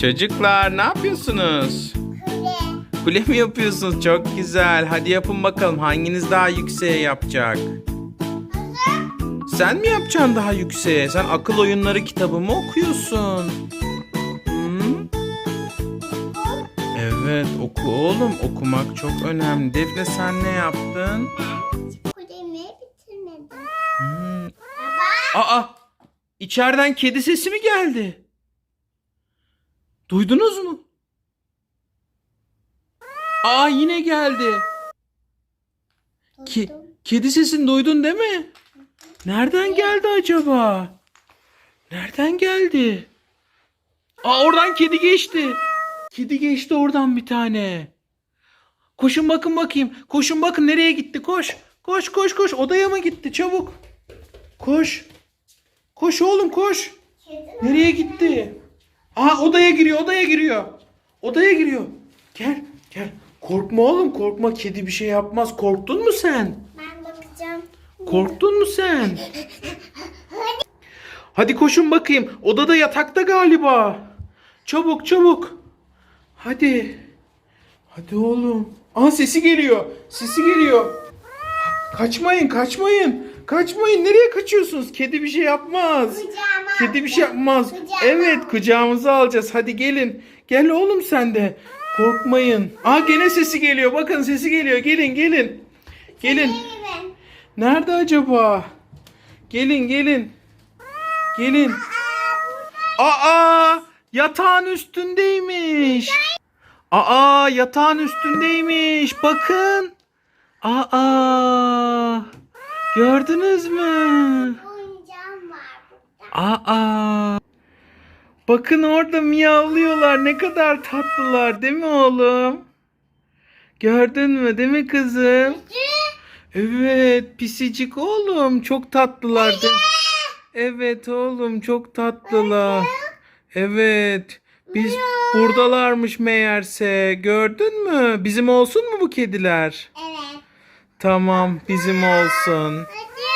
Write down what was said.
Çocuklar ne yapıyorsunuz? Kule. Kule mi yapıyorsunuz? Çok güzel. Hadi yapın bakalım hanginiz daha yükseğe yapacak? Sen mi yapacaksın daha yükseğe? Sen akıl oyunları kitabı mı okuyorsun? Hı? Evet oku oğlum. Okumak çok önemli. Defne sen ne yaptın? Kulemi bitirmedim. Hmm. Baba. Aa! İçeriden kedi sesi mi geldi? Duydunuz mu? Aa yine geldi. Ki, kedi sesini duydun değil mi? Nereden geldi acaba? Nereden geldi? Aa oradan kedi geçti. Kedi geçti oradan bir tane. Koşun bakın bakayım. Koşun bakın nereye gitti koş. Koş koş koş odaya mı gitti çabuk. Koş. Koş oğlum koş. Nereye gitti? Aa odaya giriyor odaya giriyor. Odaya giriyor. Gel gel. Korkma oğlum korkma kedi bir şey yapmaz. Korktun mu sen? Ben bakacağım. Korktun mu sen? Hadi koşun bakayım. Odada yatakta galiba. Çabuk çabuk. Hadi. Hadi oğlum. Aa sesi geliyor. Sesi geliyor. Kaçmayın kaçmayın. Kaçmayın. Nereye kaçıyorsunuz? Kedi bir şey yapmaz. Kucağıma Kedi bir şey yapmaz. Kucağıma Evet kucağımıza alacağız. Hadi gelin. Gel oğlum sen de. Korkmayın. Aa gene sesi geliyor. Bakın sesi geliyor. Gelin gelin. Gelin. Gelin. Nerede acaba? Gelin gelin. Gelin. Aa yatağın üstündeymiş. Aa yatağın üstündeymiş. Bakın. Aa gördünüz mü? Oyuncağım var burada. Aa bakın orada miyavlıyorlar. Ne kadar tatlılar değil mi oğlum? Gördün mü değil mi kızım? Evet pisicik oğlum çok tatlılar değil mi? Evet oğlum çok tatlılar. Evet. Biz buradalarmış meğerse. Gördün mü? Bizim olsun mu bu kediler? Evet. Tamam bizim olsun.